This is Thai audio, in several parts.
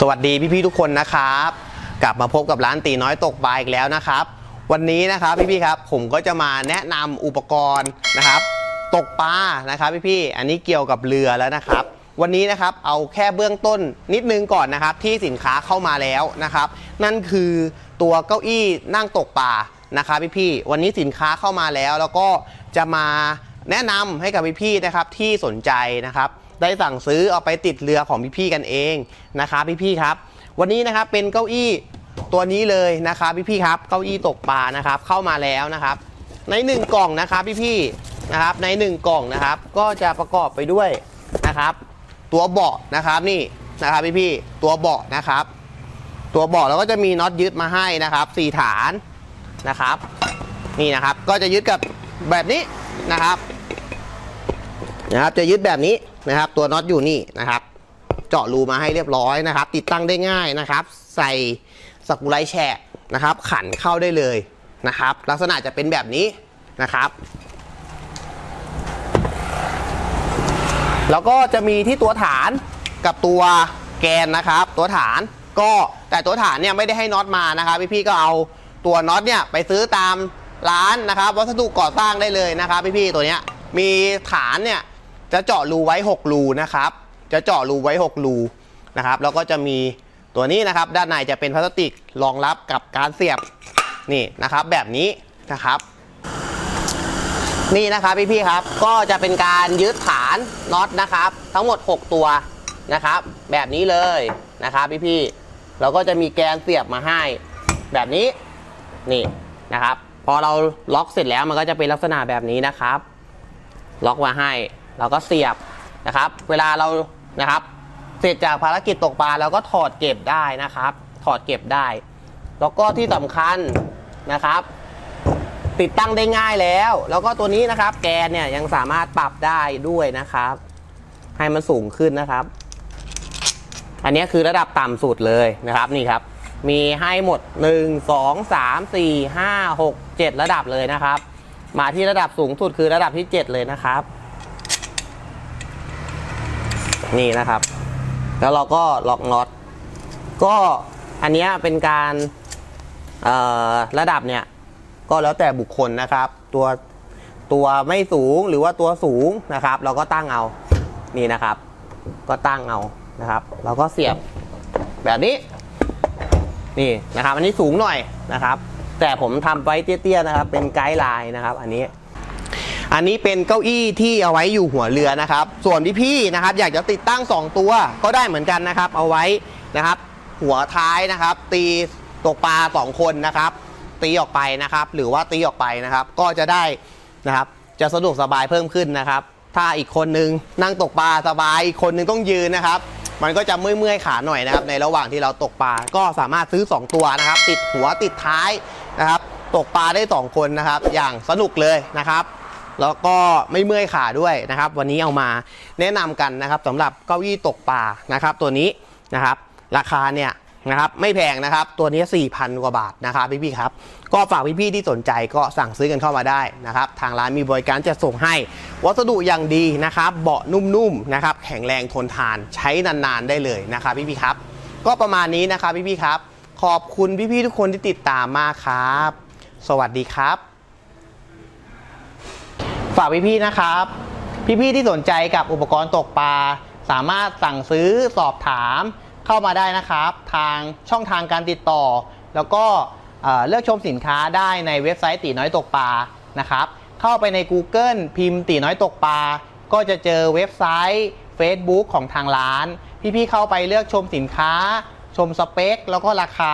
สวัสดีพี่ๆทุกคนนะครับ กลับมาพบกับร้านตีน้อยตกปลาอีกแล้วนะครับ วันนี้นะครับพี่ๆครับผมก็จะมาแนะนำอุปกรณ์นะครับ ตกปลานะครับพี่ๆอันนี้เกี่ยวกับเรือแล้วนะครับ วันนี้นะครับเอาแค่เบื้องต้นนิดนึงก่อนนะครับ ที่สินค้าเข้ามาแล้วนะครับ นั่นคือตัวเก้าอี้นั่งตกปลานะครับพี่ๆวันนี้สินค้าเข้ามาแล้วแล้วก็จะมา แนะนำให้กับพี่ๆนะครับที่สนใจนะครับ ได้สั่งซื้อเอาไปติดเรือของพี่ๆกันเองนะครับพี่ๆครับ วันนี้นะครับเป็นเก้าอี้ตัวนี้เลยนะครับพี่ๆครับเก้าอี้ตกปลานะครับ เข้ามาแล้วนะครับ ในหนึ่งกล่องนะครับพี่ๆนะครับในหนึ่งกล่องนะครับ ก็จะประกอบไปด้วยนะครับ ตัวเบาะนะครับนี่นะครับพี่ๆตัวเบาะนะครับ ตัวเบาะแล้วก็จะมีน็อตยึดมาให้นะครับสี่ฐานนะครับ นี่นะครับก็จะยึดกับแบบนี้นะครับ นะครับ จะยึดแบบนี้นะครับ ตัวน็อตอยู่นี่นะครับ เจาะรูมาให้เรียบร้อยนะครับ ติดตั้งได้ง่ายนะครับ ใส่สกรูไลแฉกนะครับ ขันเข้าได้เลยนะครับ ลักษณะจะเป็นแบบนี้นะครับ แล้วก็จะมีที่ตัวฐานกับตัวแกนนะครับ ตัวฐานก็แต่ตัวฐานเนี่ยไม่ได้ให้น็อตมานะครับ พี่ๆก็เอาตัวน็อตเนี่ยไปซื้อตามร้านนะครับ วัสดุก่อสร้างได้เลยนะครับ พี่ๆตัวเนี้ยมีฐานเนี่ย จะเจาะรูไว้ 6 รูนะครับ จะเจาะรูไว้ 6 รูนะครับ แล้วก็จะมีตัวนี้นะครับ ด้านในจะเป็นพลาสติกรองรับกับการเสียบนี่นะครับ แบบนี้นะครับ นี่นะครับพี่ๆครับ ก็จะเป็นการยึดฐานน็อตนะครับ ทั้งหมด 6 ตัวนะครับ แบบนี้เลยนะครับพี่ๆเราก็จะมีแกนเสียบมาให้ แบบนี้นี่นะครับ พอเราล็อกเสร็จแล้วมันก็จะเป็นลักษณะแบบนี้นะครับ ล็อกมาให้ เราก็เสียบนะครับ เวลาเรานะครับ เสร็จจากภารกิจตกปลาเราก็ถอดเก็บได้นะครับ ถอดเก็บได้ แล้วก็ที่สำคัญนะครับ ติดตั้งได้ง่ายแล้ว แล้วก็ตัวนี้นะครับ แกนเนี่ยยังสามารถปรับได้ด้วยนะครับ ให้มันสูงขึ้นนะครับ อันนี้คือระดับต่ำสุดเลยนะครับนี่ครับ มีให้หมด 1 2 3 4 5 6 7 ระดับเลยนะครับ มาที่ระดับสูงสุดคือระดับที่ 7 เลยนะครับ นี่นะครับ แล้วเราก็ล็อกน็อตก็อันนี้เป็นการระดับเนี่ยก็แล้วแต่บุคคลนะครับ ตัวตัวไม่สูงหรือว่าตัวสูงนะครับ เราก็ตั้งเอานี่นะครับ ก็ตั้งเอานะครับ เราก็เสียบแบบนี้ นี่นะครับ อันนี้สูงหน่อยนะครับ แต่ผมทำไว้เตี้ยๆนะครับ เป็นไกด์ไลน์นะครับ อันนี้ อันนี้เป็นเก้าอี้ที่เอาไว้อยู่หัวเรือนะครับ ส่วนพี่ๆนะครับ อยากจะติดตั้ง 2 ตัวก็ได้เหมือนกันนะครับ เอาไว้นะครับ หัวท้ายนะครับ ตีตกปลา 2 คนนะครับ ตีออกไปนะครับ หรือว่าตีออกไปนะครับ ก็จะได้นะครับ จะสะดวกสบายเพิ่มขึ้นนะครับ ถ้าอีกคนนึงนั่งตกปลาสบายอีกคนนึงต้องยืนนะครับ มันก็จะเมื่อยๆขาหน่อยนะครับ ในระหว่างที่เราตกปลาก็สามารถซื้อ 2 ตัวนะครับ ติดหัวติดท้ายนะครับ ตกปลาได้ 2 คนนะครับ อย่างสนุกเลยนะครับ แล้วก็ไม่เมื่อยขาด้วยนะครับ วันนี้เอามาแนะนำกันนะครับสำหรับเก้าอี้ตกปลานะครับ ตัวนี้นะครับ ราคาเนี่ยนะครับไม่แพงนะครับ ตัวนี้ 4,000 กว่าบาทนะครับพี่ๆครับ ก็ฝากพี่ๆที่สนใจก็สั่งซื้อกันเข้ามาได้นะครับ ทางร้านมีบริการจะส่งให้ วัสดุอย่างดีนะครับ เบาะนุ่มๆนะครับ แข็งแรงทนทานใช้นานๆได้เลยนะครับพี่ๆครับ ก็ประมาณนี้นะครับพี่ๆครับ ขอบคุณพี่ๆทุกคนที่ติดตามมาครับ สวัสดีครับ ฝากพี่ๆนะครับ พี่ๆที่สนใจกับอุปกรณ์ตกปลา สามารถสั่งซื้อสอบถามเข้ามาได้นะครับ ทางช่องทางการติดต่อ แล้วก็เลือกชมสินค้าได้ในเว็บไซต์ตีน้อยตกปลานะครับ เข้าไปใน Google พิมพ์ตีน้อยตกปลา ก็จะเจอเว็บไซต์ Facebook ของทางร้าน พี่ๆเข้าไปเลือกชมสินค้า ชมสเปค แล้วก็ราคา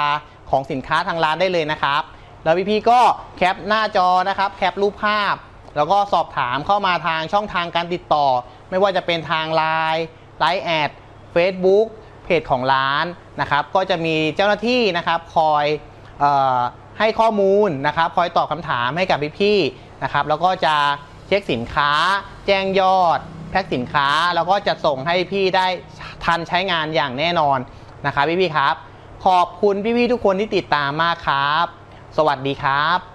ของสินค้าทางร้านได้เลยนะครับ แล้วพี่ๆก็แคปหน้าจอนะครับ แคปรูปภาพ แล้วก็สอบถามเข้ามาทางช่องทางการติดต่อ ไม่ว่าจะเป็นทาง Line ไลน์แอด Facebook เพจของร้านนะครับ ก็จะมีเจ้าหน้าที่นะครับคอยออให้ข้อมูลนะครับ คอยตอบคำถามให้กับพี่ๆนะครับ แล้วก็จะเช็คสินค้า แจ้งยอด แพ็คสินค้า แล้วก็จะส่งให้พี่ได้ทันใช้งานอย่างแน่นอนนะครับพี่ๆครับ ขอบคุณพี่ๆทุกคนที่ติดตามมากครับ สวัสดีครับ